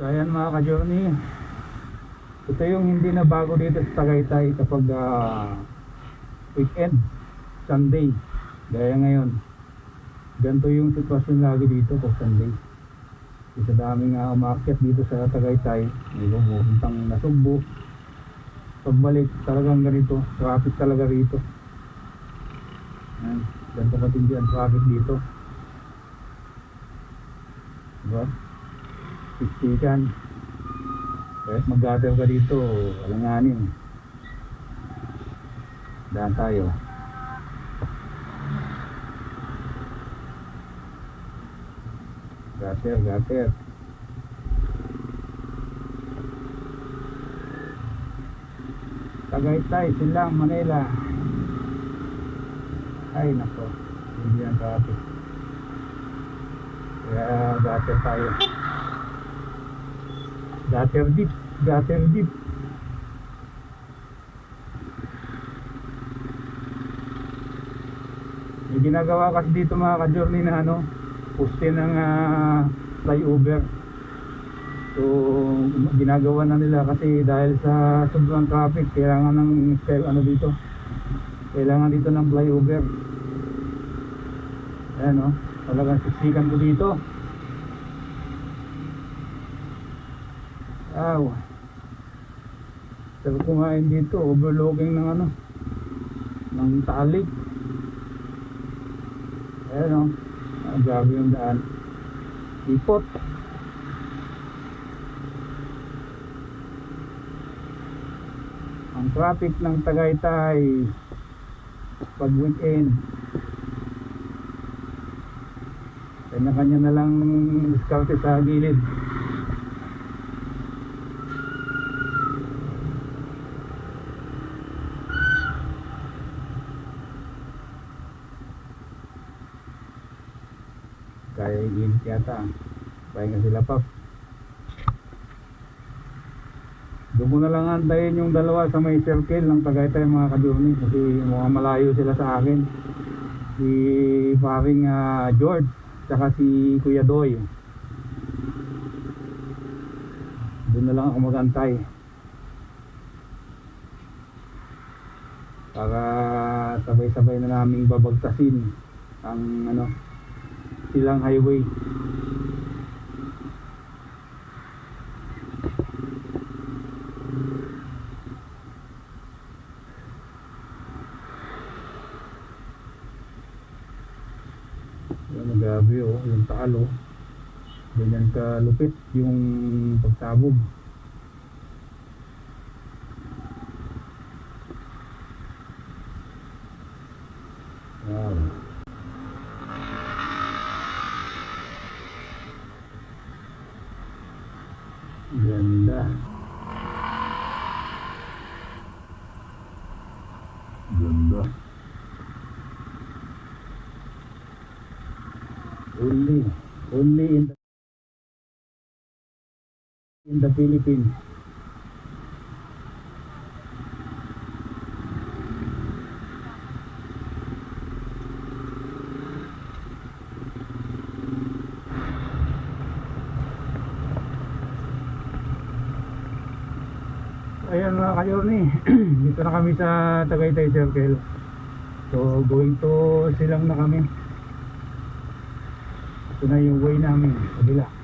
So ayan mga ka-journey. Ito yung hindi na bago dito sa Tagaytay kapag ah, weekend, Sunday. Gaya ngayon. Ganito yung sitwasyon lagi dito pag Sunday. Isa daming uh, umakyat dito sa Tagaytay. May pupuntang Nasugbo. Pagbalik talagang ganito. Traffic talaga rito. Ayan. Ganito matindi ang traffic dito. Diba? Siksikan. Kahit mag-gather ka dito, alanganin. Daan tayo. Gater, gater. Tagaytay, Silang, Manila. Ay, nako. Hindi ang traffic. Kaya gater tayo. Gater deep. Gater deep. May ginagawa kasi dito mga ka-journey na ano, poste ng ah, flyover. So, ginagawa na nila kasi dahil sa sobrang traffic, kailangan ng ano dito, kailangan dito ng flyover. Ayan o, talagang siksikan ko dito. Wow. Sarap kumain dito, overlooking ng ano, ng talik. Ayan o, ah, grabe yung daan. Ipot. Ang traffic ng Tagaytay pag weekend kanya-kanya na lang diskarte sa gilid kaya init yata pahinga sila pa doon ko na lang antayin yung dalawa sa may circle ng Tagaytay mga kadurni kasi mukhang malayo sila sa akin. Si paring ah, George tsaka si Kuya Doy. Doon na lang ako magantay. Para sabay-sabay na naming babagtasin ang ano silang highway Yan, grabe oh, yung taal oh. Ganyan kalupit yung pagsabog. Wow. Ganda. Ganda. Only, only in the in the Philippines. Ayan mga kayorni, dito na kami sa Tagaytay Circle. So going to silang na kami. Ito na yung way namin, kabila.